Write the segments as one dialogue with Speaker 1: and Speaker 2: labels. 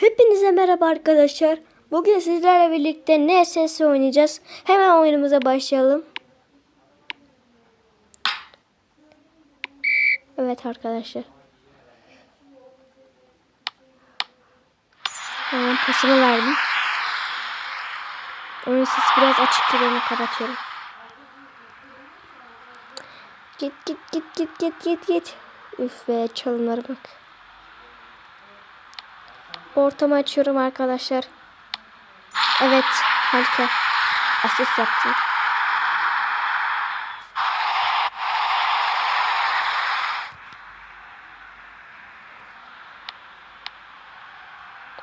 Speaker 1: Hepinize merhaba arkadaşlar. Bugün sizlerle birlikte NSS oynayacağız. Hemen oyunumuza başlayalım. Evet arkadaşlar. Hemen pasımı verdim. Oyun sesi biraz açık ben kapatıyorum. Git git git git git git git. Üf be çalımlara bak. Ortamı açıyorum arkadaşlar. Evet harika. Asist yaptım.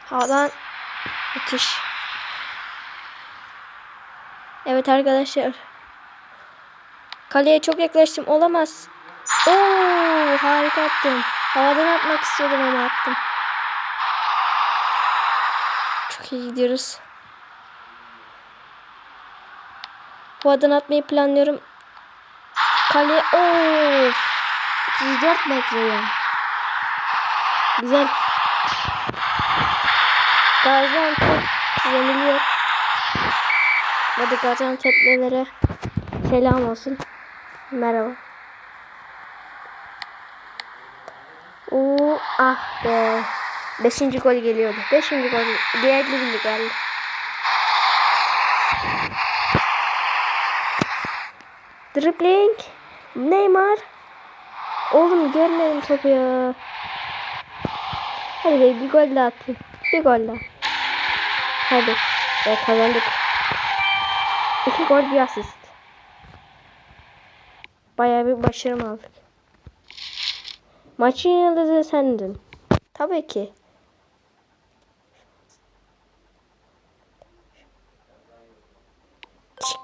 Speaker 1: Havadan müthiş. Evet arkadaşlar. Kaleye çok yaklaştım. Olamaz. Oo, harika attım. Havadan atmak istiyordum ama attım. Çok iyi gidiyoruz. Havadan atmayı planlıyorum. Kale of. 34 metre ya. Güzel. Gaziantep yeniliyor. Hadi Gaziantep'lilere selam olsun. Merhaba. Oo, ah be. Beşinci gol geliyordu. Beşinci gol. Diğer gibi geldi. Dribbling. Neymar. Oğlum görmedim topu ya. Hadi be bir gol daha atayım. Bir gol daha. Hadi. Evet kazandık. İki gol bir asist. Bayağı bir başarım aldık. Maçın yıldızı sendin. Tabii ki.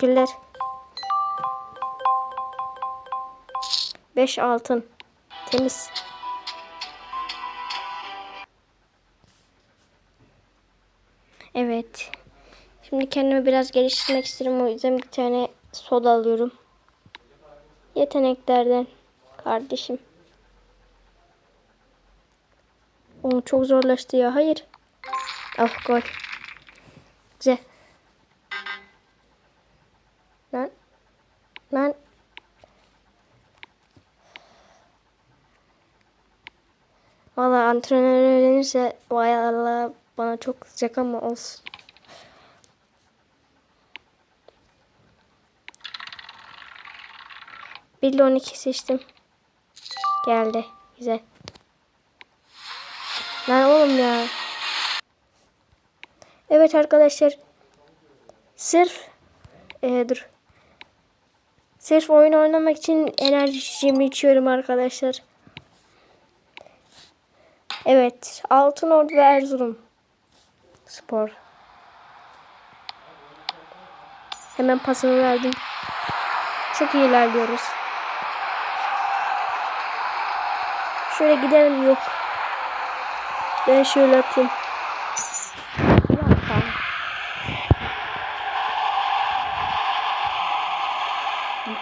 Speaker 1: Teşekkürler. 5 altın. Temiz. Evet. Şimdi kendimi biraz geliştirmek istiyorum. O yüzden bir tane soda alıyorum. Yeteneklerden. Kardeşim. Onu çok zorlaştı ya. Hayır. Ah gol. Güzel. Lan. Lan. Valla antrenör öğrenirse vay Allah bana çok sıcak ama olsun. Bir ile 12 seçtim. Geldi. Güzel. Lan oğlum ya. Evet arkadaşlar. Sırf ee, dur. Sırf oyun oynamak için enerji içeceğimi içiyorum arkadaşlar. Evet. Altınordu ve Erzurum. Spor. Hemen pasını verdim. Çok iyi ilerliyoruz. Şöyle gidelim yok. Ben şöyle atayım.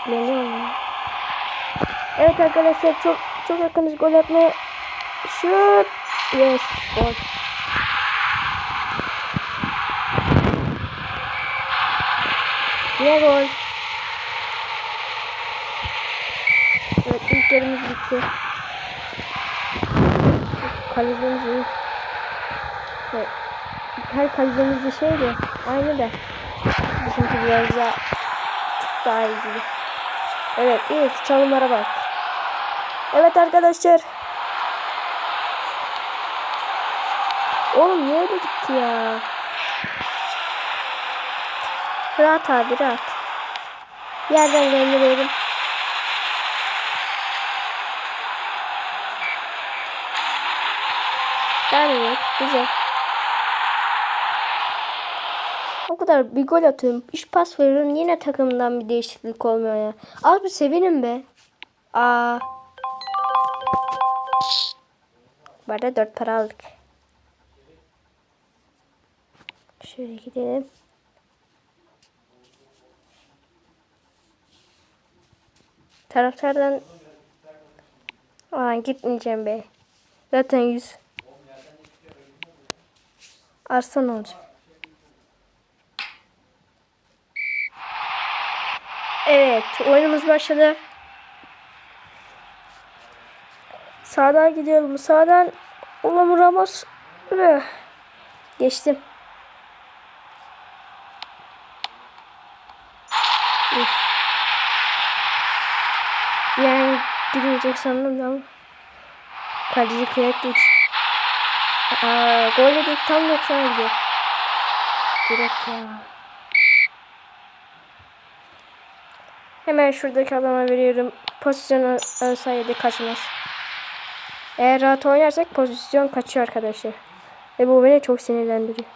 Speaker 1: Ya. Evet arkadaşlar çok çok yakınız gol atmaya. Şut. Yes. Gol. Yine gol. Evet ilk yarımız bitti. Kalecimiz iyi. Evet. Her kalecimiz de şeydi. Aynı da. Bizimki biraz daha daha iyi. Evet iyi çalımlara bak. Evet arkadaşlar. Oğlum niye öyle gitti ya? Rahat abi rahat. Yerden gönderiyorum. Yani güzel. O kadar bir gol atıyorum. Üç pas veriyorum. Yine takımdan bir değişiklik olmuyor ya. Az bir sevinin be. Aa. Bu arada dört para aldık. Şöyle gidelim. Taraftardan Aa, gitmeyeceğim be. Zaten yüz. Arslan olacak. Evet, oyunumuz başladı. Sağdan gidiyorum. Sağdan Ulan Ramos. Geçtim. Üf. Yani girmeyecek sandım ama. Kaleci kıyak geç. Aa, gol yedik tam 90'a gidiyor. Direkt ya. Hemen şuradaki adama veriyorum. Pozisyon olsaydı kaçmaz. Eğer rahat oynarsak pozisyon kaçıyor arkadaşlar. Ve bu beni çok sinirlendiriyor.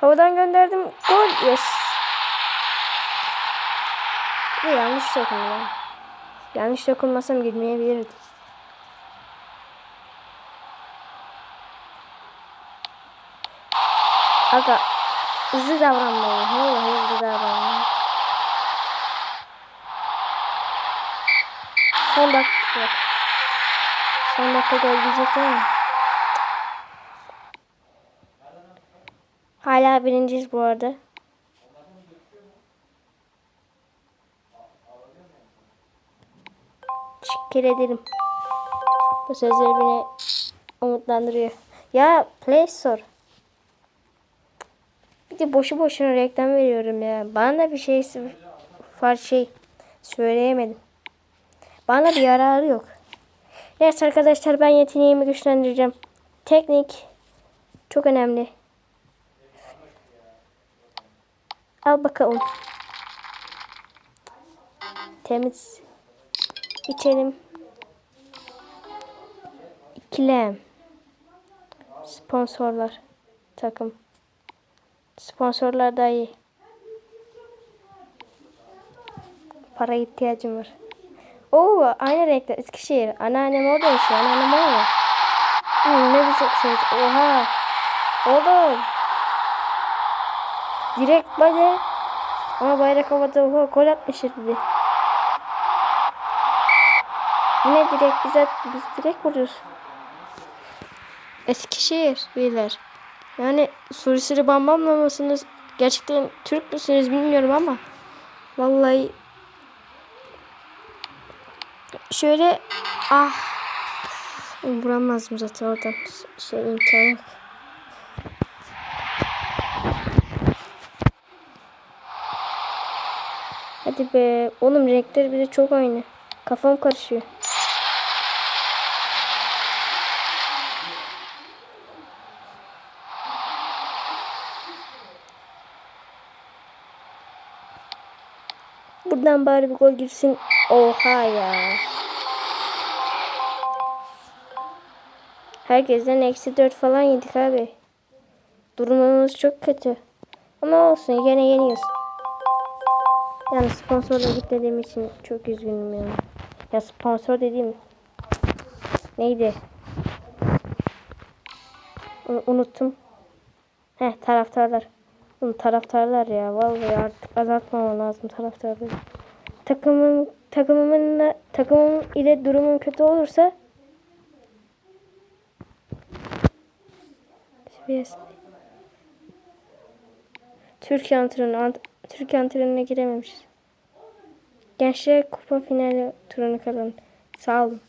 Speaker 1: Havadan gönderdim. Gol. Yes. Bu yanlış dokundu. ya. Yanlış dokunmasam girmeyebilirdi. Aga hızlı davranmayın. Ne olur hızlı davranmayın. Son dakika. Son dakika gol diyecek mi? Hala birinciyiz bu arada. Teşekkür ederim. Bu sözler beni umutlandırıyor. Ya Play Store. Bir de boşu boşuna reklam veriyorum ya. Bana da bir şey var şey söyleyemedim. Bana bir yararı yok. Evet arkadaşlar ben yeteneğimi güçlendireceğim. Teknik çok önemli. Al bakalım. Temiz. İçelim. İkilem. Sponsorlar. Takım. Sponsorlar da iyi. Para ihtiyacım var. Oo aynı renkler Eskişehir. Anneannem orada yaşıyor. Anneannem orada. Hmm, ne biçim şey. Oha. Oğlum. Direkt böyle. Ama bayrak havada oha gol atmış dedi. Yine direkt bize biz direkt vuruyoruz. Eskişehir beyler. Yani Surisiri Bambam'la mısınız? Gerçekten Türk müsünüz bilmiyorum ama. Vallahi şöyle ah vuramazdım zaten oradan şey imkanı. Hadi be oğlum renkler bir de çok aynı. Kafam karışıyor. Buradan bari bir gol girsin. Oha ya. Herkesten eksi 4 falan yedik abi. Durumumuz çok kötü. Ama olsun gene yeniyoruz. Yani sponsorla gitmediğim için çok üzgünüm yani. Ya sponsor dediğim neydi? U- unuttum. Heh taraftarlar. Taraftarlar ya. Vallahi artık azaltmamam lazım taraftarları. Takımım takımımın takımım ile durumum kötü olursa. Türkiye antrenörü ant Türkiye antrenörüne girememişiz. Gençler kupa finali turunu kazandı. Sağ olun.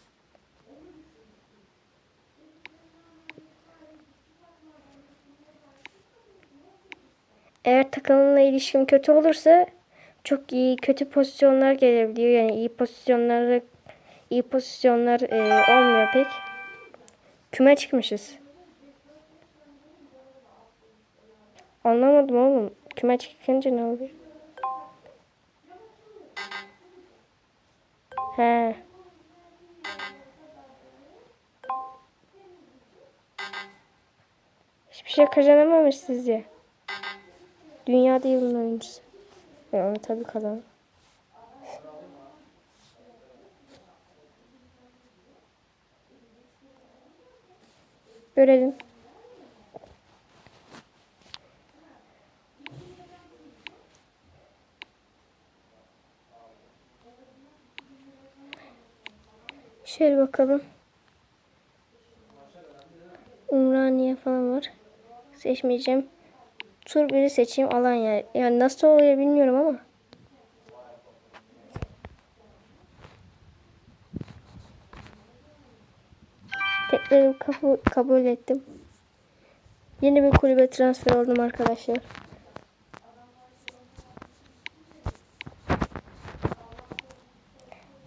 Speaker 1: Eğer takımımla ilişkim kötü olursa çok iyi kötü pozisyonlar gelebiliyor. Yani iyi pozisyonları iyi pozisyonlar e, olmuyor pek. Küme çıkmışız. Anlamadım oğlum. Küme çıkınca ne oluyor? He. Hiçbir şey kazanamamış sizce. Dünyada yılın oyuncusu. Ve onu tabii kazan. Görelim. Şöyle bakalım. Umraniye falan var. seçmeyeceğim. Tur 1'i seçeyim Alanya. Yani nasıl oluyor bilmiyorum ama. Tekrar kabul, kabul ettim. Yeni bir kulübe transfer oldum arkadaşlar.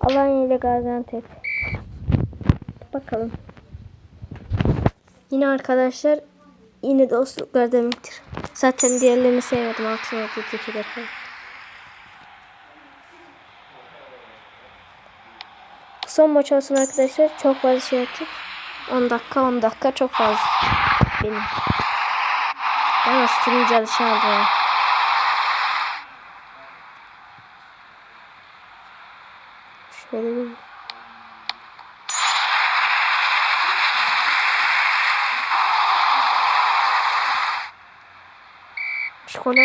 Speaker 1: Alanya ile Gaziantep. Bakalım. Yine arkadaşlar yine dostluklar demektir. Zaten diğerlerini sevmedim. Altına ötekiler falan. Son maç olsun arkadaşlar. Çok fazla şey yaptık. 10 dakika 10 dakika çok fazla. Benim. Ben streamci alışamadım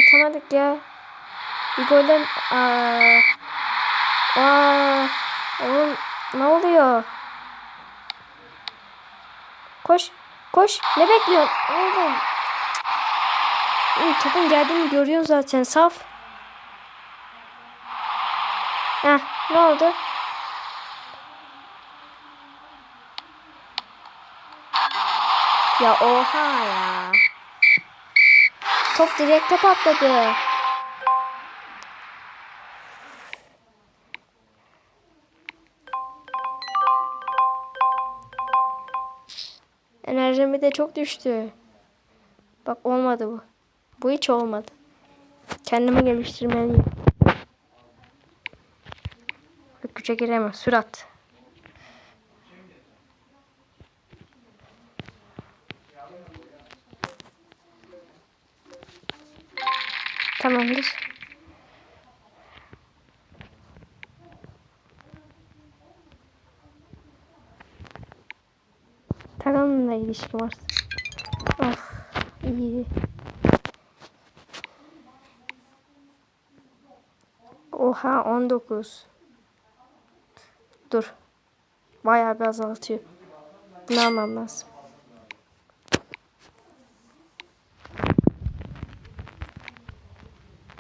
Speaker 1: atamadık ya. Bir golden... Aa, aa, oğlum ne oluyor? Koş. Koş. Ne bekliyorsun? Oğlum. Oğlum topun geldiğini görüyorsun zaten. Saf. Heh, ne oldu? Ya oha ya. Top direkte patladı. Enerjimi de çok düştü. Bak olmadı bu. Bu hiç olmadı. Kendimi geliştirmeliyim. Güce giremem. Sürat. Tamamdır. Takımla ilişki var. Of iyi. Oha 19. Dur. Bayağı bir azaltıyor. Bunu almam lazım.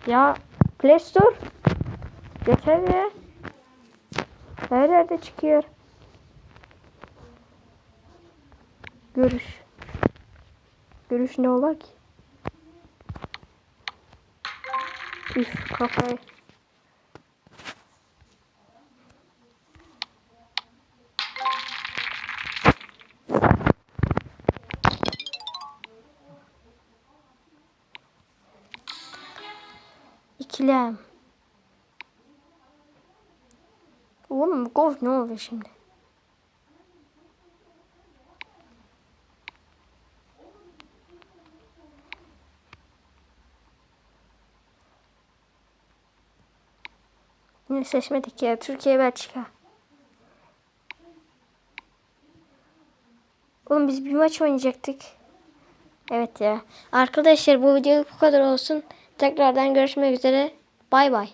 Speaker 1: Ya Play Store. Yeter ya. Her yerde çıkıyor. Görüş. Görüş ne ola ki? Üf kafayı. İkilem. Oğlum golf ne oluyor şimdi? Yine seçmedik ya. Türkiye Belçika. Oğlum biz bir maç oynayacaktık. Evet ya. Arkadaşlar bu video bu kadar olsun. Tekrardan görüşmek üzere. Bay bay.